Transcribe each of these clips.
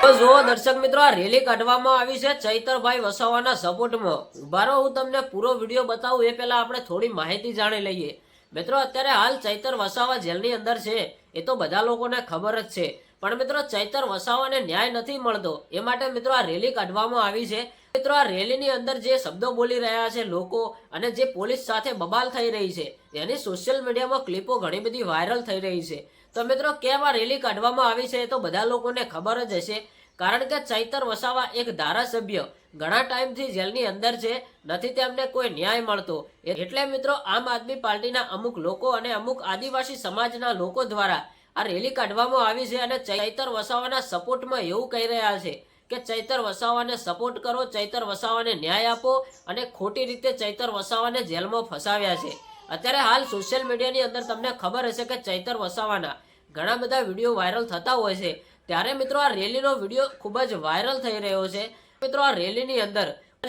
જુઓ દર્શક મિત્રો, આ રેલી કાઢવામાં આવી છે ચૈતરભાઈ વસાવાના સપોર્ટમાં. ઊભા રહો હું તમને પૂરો વીડિયો બતાવું, એ પહેલા આપણે થોડી માહિતી જાણી લઈએ. મિત્રો, અત્યારે હાલ ચૈતર વસાવા જેલની અંદર છે, એ તો બધા લોકોને ખબર જ છે. પણ મિત્રો, ચૈતર વસાવાને ન્યાય નથી મળતો. એ માટે મિત્રો, આ રેલી કાઢવામાં આવી છે. મિત્રો, આ રેલીની અંદર જે શબ્દો બોલી રહ્યા છે લોકો અને જે પોલીસ સાથે બબાલ થઈ રહી છે, એની સોશિયલ મીડિયામાં ક્લિપો ઘણી બધી વાયરલ થઈ રહી છે. તો મિત્રો, કેમ આ રેલી કાઢવામાં આવી છે, એ તો બધા લોકોને ખબર જ હશે. કારણ કે ચૈતર વસાવા એક ધારાસભ્ય. ઘણા ટાઈમથી જેલની અંદર છે, નથી તેમને કોઈ ન્યાય મળતો. એટલે મિત્રો, આમ આદમી પાર્ટીના અમુક લોકો અને અમુક આદિવાસી સમાજના લોકો દ્વારા આ રેલી કાઢવામાં આવી છે અને ચૈતર વસાવાના સપોર્ટમાં એવું કહી રહ્યા છે કે ચૈતર વસાવાને સપોર્ટ કરો, ચૈતર વસાવાને ન્યાય આપો અને ખોટી રીતે ચૈતર વસાવાને જેલમાં ફસાવ્યા છે. અત્યારે હાલ સોશિયલ મીડિયાની અંદર તમને ખબર હશે કે ચૈતર વસાવાના ઘણા બધા વીડિયો વાયરલ થતા હોય છે. ત્યારે મિત્રો આ રેલીનો વીડિયો ખૂબ જ વાયરલ થઈ રહ્યો છે. મિત્રો આ રેલીની અંદર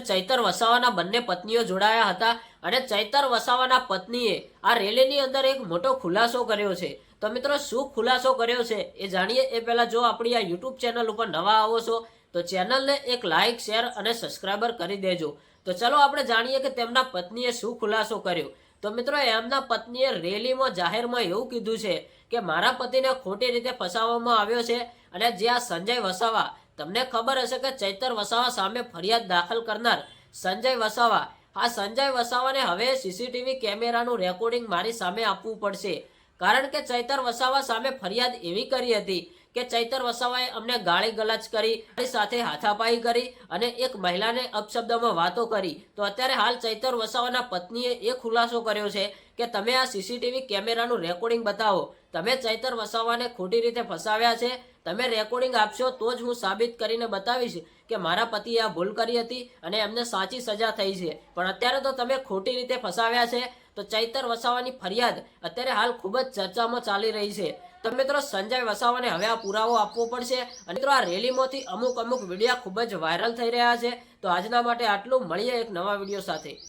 ચૈતર વસાવાના બંને પત્નીઓ જોડાયા હતા અને ચૈતર વસાવાના પત્નીએ આ રેલીની અંદર એક મોટો ખુલાસો કર્યો છે. તો મિત્રો શું ખુલાસો કર્યો છે એ જાણીએ. એ પહેલાં જો આપણી આ યુટ્યુબ ચેનલ ઉપર નવા આવો છો, તો ચેનલને એક લાઇક શેર અને સબસ્ક્રાઈબર કરી દેજો. તો ચલો આપણે જાણીએ કે તેમના પત્નીએ શું ખુલાસો કર્યો. તો મિત્રો એમના પત્નીએ રેલીમાં જાહેરમાં એવું કીધું છે કે મારા પતિને ખોટી રીતે ફસાવવામાં આવ્યો છે અને જે આ સંજય વસાવા, તમને ખબર હશે કે ચૈતર વસાવા સામે ફરિયાદ દાખલ કરનાર સંજય વસાવા. આ સંજય વસાવાને હવે સીસીટીવી કેમેરાનું રેકોર્ડિંગ મારી સામે આપવું પડશે. કારણ કે ચૈતર વસાવા સામે ફરિયાદ એવી કરી હતી કે ચૈતર વસાવાએ અમને ગાળી ગલચ કરી સાથે હાથાપાઈ કરી અને એક મહિલાને અપશબ્દમાં વાતો કરી. તો અત્યારે હાલ ચૈતર વસાવાના પત્નીએ એ ખુલાસો કર્યો છે કે તમે આ સીસીટીવી કેમેરાનું રેકોર્ડિંગ બતાવો. તમે ચૈતર વસાવાને ખોટી રીતે ફસાવ્યા છે. તમે રેકોર્ડિંગ આપશો તો જ હું સાબિત કરીને બતાવીશ કે મારા પતિએ આ ભૂલ કરી હતી અને એમને સાચી સજા થઈ છે. પણ અત્યારે તો તમે ખોટી રીતે ફસાવ્યા છે. તો ચૈતર વસાવાની ફરિયાદ અત્યારે હાલ ખૂબ જ ચર્ચામાં ચાલી રહી છે. તો મિત્રો સંજય વસાવાને હવે આ પુરાવો આપવો પડશે અને મિત્રો આ રેલીમાંથી અમુક અમુક વીડિયો ખૂબ જ વાયરલ થઈ રહ્યા છે. તો આજના માટે આટલું. મળીએ એક નવા વીડિયો સાથે.